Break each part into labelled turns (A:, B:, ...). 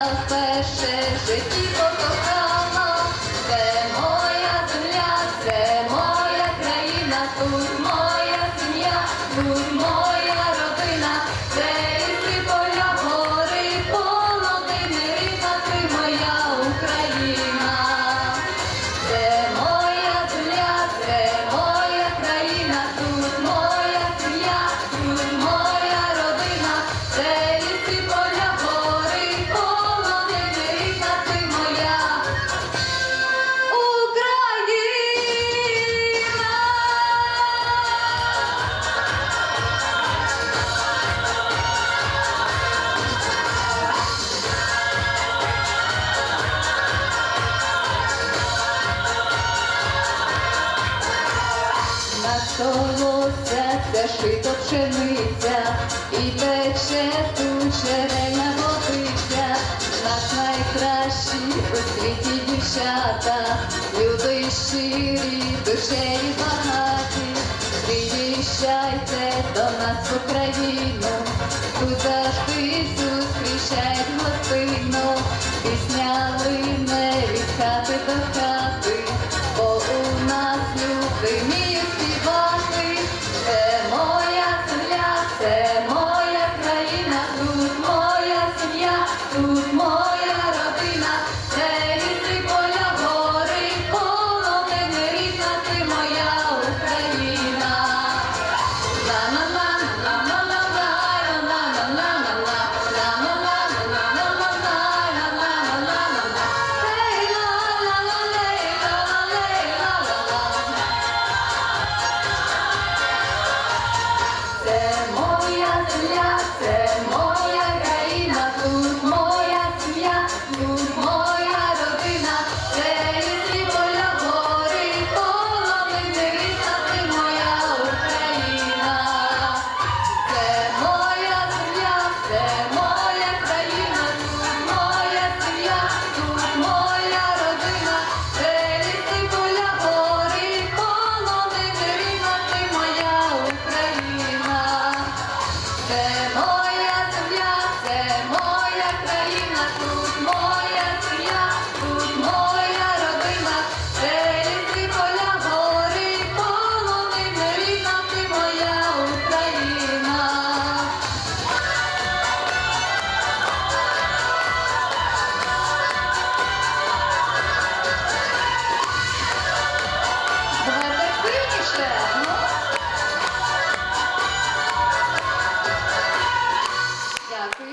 A: Вперше в
B: the de chérie.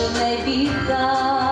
B: Maybe may be.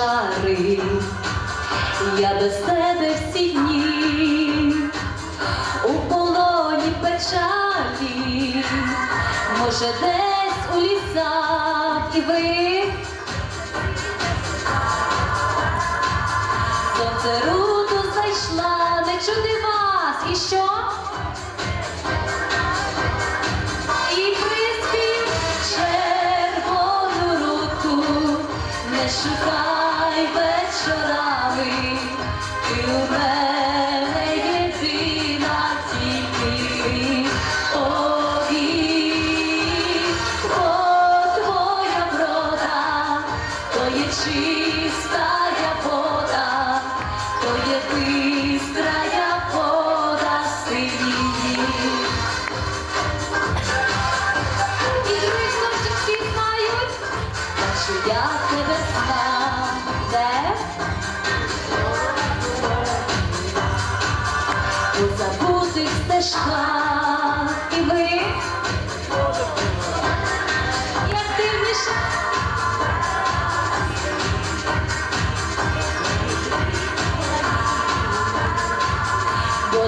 B: чари, я без тебе всі дні, у полоні печалі, може, десь у лісах і ви. Сонце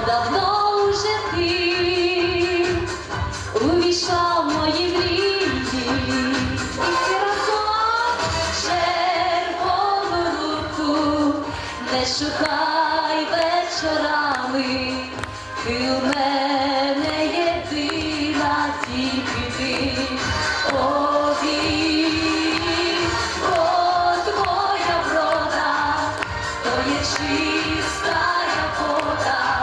B: давно уже ти
A: увійшав в мої мрії, і
B: разом червону руку не шукай вечорами, ти у мене єдина тільки ти. я вода.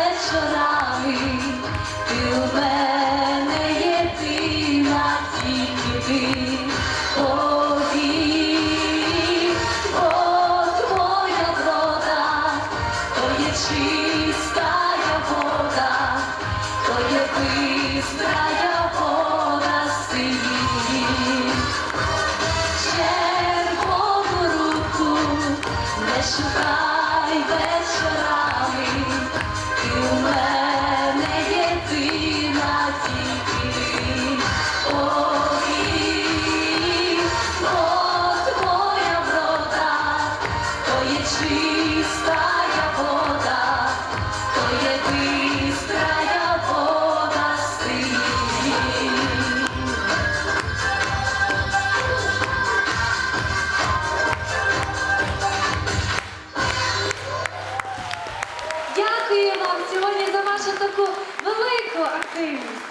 A: blessings.